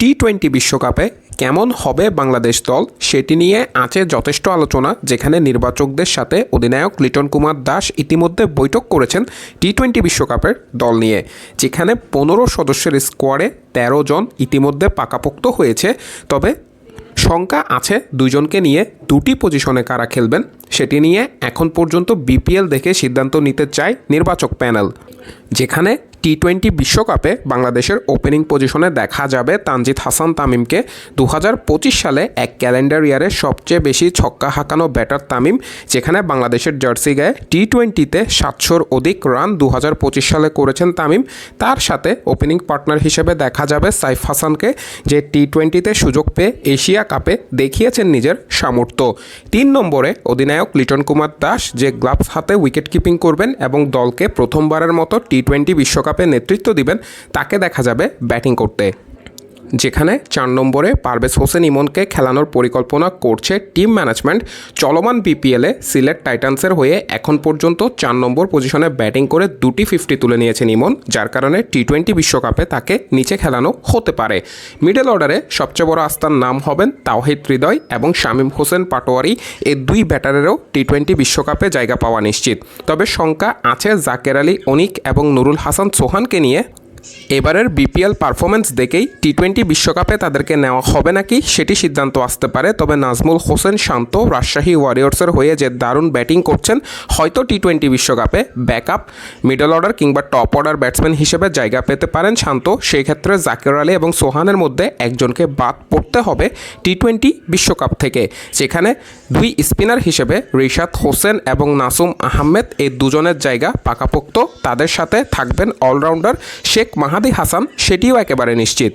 টি twenty বিশ্বকাপে কেমন হবে বাংলাদেশ দল সেটি নিয়ে আছে যথেষ্ট আলোচনা, যেখানে নির্বাচকদের সাথে অধিনায়ক লিটন কুমার দাস ইতিমধ্যে বৈঠক করেছেন টি টোয়েন্টি বিশ্বকাপের দল নিয়ে, যেখানে পনেরো সদস্যের স্কোয়াডে তেরো জন ইতিমধ্যে পাকাপোক্ত হয়েছে। তবে শঙ্কা আছে দুজনকে নিয়ে দুটি পজিশনে কারা খেলবেন, সেটি নিয়ে এখন পর্যন্ত বিপিএল দেখে সিদ্ধান্ত নিতে চায় নির্বাচক প্যানেল, যেখানে টি টোয়েন্টি বিশ্বকাপে বাংলাদেশের ওপেনিং পজিশনে দেখা যাবে তানজিদ হাসান তামিমকে। দু হাজার পঁচিশ সালে এক ক্যালেন্ডার ইয়ারে সবচেয়ে বেশি ছক্কা হাঁকানো ব্যাটার তামিম, যেখানে বাংলাদেশের জার্সি গায়ে টি টোয়েন্টিতে সাতশোর অধিক রান দু হাজার পঁচিশ সালে করেছেন তামিম। তার সাথে ওপেনিং পার্টনার হিসেবে দেখা যাবে সাইফ হাসানকে, যে টি টোয়েন্টিতে সুযোগ পেয়ে এশিয়া কাপে দেখিয়েছেন নিজের সামর্থ্য। তিন নম্বরে অধিনায়ক লিটন কুমার দাস, যে গ্লাভস হাতে উইকেট কিপিং করবেন এবং দলকে প্রথমবারের মতো টি টোয়েন্টি বিশ্বকাপে নেতৃত্ব দিবেন তাকে দেখা যাবে ব্যাটিং করতে। যেখানে চার নম্বরে পারভেজ হোসেন ইমনকে খেলানোর পরিকল্পনা করছে টিম ম্যানেজমেন্ট। চলমান বিপিএলে সিলেট টাইটান্সের হয়ে এখন পর্যন্ত চার নম্বর পজিশনে ব্যাটিং করে দুটি ফিফটি তুলে নিয়েছেন ইমন, যার কারণে টি টোয়েন্টি বিশ্বকাপে তাকে নিচে খেলানো হতে পারে। মিডল অর্ডারে সবচেয়ে বড় আস্থার নাম হবেন তাওহিদ হৃদয় এবং শামীম হোসেন পাটোয়ারি। এই দুই ব্যাটারেরও টি টোয়েন্টি বিশ্বকাপে জায়গা পাওয়া নিশ্চিত। তবে শঙ্কা আছে জাকের আলী, অনিক এবং নুরুল হাসান সোহানকে নিয়ে। এবারের বিপিএল পারফরমেন্স দেখেই টি টোয়েন্টি বিশ্বকাপে তাদেরকে নেওয়া হবে নাকি সেটি সিদ্ধান্ত আসতে পারে। তবে নাজমুল হোসেন শান্ত রাজশাহী ওয়ারিয়র্সের হয়ে যে দারুণ ব্যাটিং করছেন, হয়তো টি টোয়েন্টি বিশ্বকাপে ব্যাকআপ, মিডল অর্ডার কিংবা টপ অর্ডার ব্যাটসম্যান হিসেবে জায়গা পেতে পারেন শান্ত। সেই ক্ষেত্রে জাকির আলী এবং সোহানের মধ্যে একজনকে বাদ পড়তে হবে টি টোয়েন্টি বিশ্বকাপ থেকে, যেখানে দুই স্পিনার হিসেবে রিশাদ হোসেন এবং নাসুম আহমেদ এই দুজনের জায়গা পাকাপোক্ত। তাদের সাথে থাকবেন অলরাউন্ডার শেখ মাহাদি হাসান সেটিও একেবারে নিশ্চিত।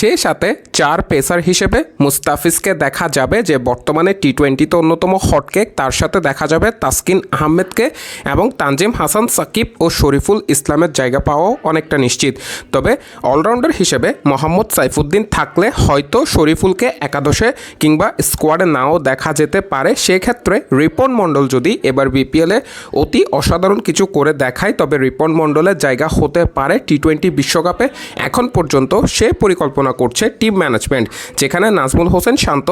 সে সাথে চার পেসার হিসেবে মুস্তাফিজকে দেখা যাবে যে বর্তমানে টি টোয়েন্টিতে অন্যতম হটকেক তার সাথে দেখা যাবে তাসকিন আহমেদকে এবং তানজিম হাসান, সাকিব ও শরীফুল ইসলামের জায়গা পাওয়াও অনেকটা নিশ্চিত। তবে অলরাউন্ডার হিসেবে মোহাম্মদ সাইফুদ্দিন থাকলে হয়তো শরীফুলকে একাদশে কিংবা স্কোয়াডে নাও দেখা যেতে পারে। সেক্ষেত্রে রিপন মণ্ডল যদি এবার বিপিএলে অতি অসাধারণ কিছু করে দেখায়, তবে রিপন মণ্ডলের জায়গা হতে পারে টি টোয়েন্টি বিশ্বকাপে। এখন পর্যন্ত সে পরিকল্পনা করছে টিম ম্যানেজমেন্ট, যেখানে নাজমুল হোসেন শান্ত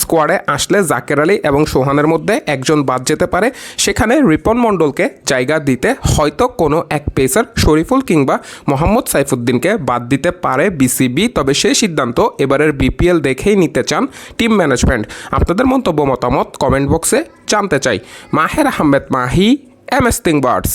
স্কোয়াডে আসলে জাকের আলী এবং সোহানের মধ্যে একজন বাদ যেতে পারে। সেখানে রিপন মণ্ডলকে জায়গা দিতে হয়তো কোনো এক পেসার শরীফুল কিংবা মোহাম্মদ সাইফুদ্দিনকে বাদ দিতে পারে বিসিবি, তবে সেই সিদ্ধান্ত এবারের বিপিএল দেখেই নিতে চান টিম ম্যানেজমেন্ট। আপনাদের মন্তব্য মতামত কমেন্ট বক্সে জানতে চাই। Maher Ahmed Mahi, M S birds.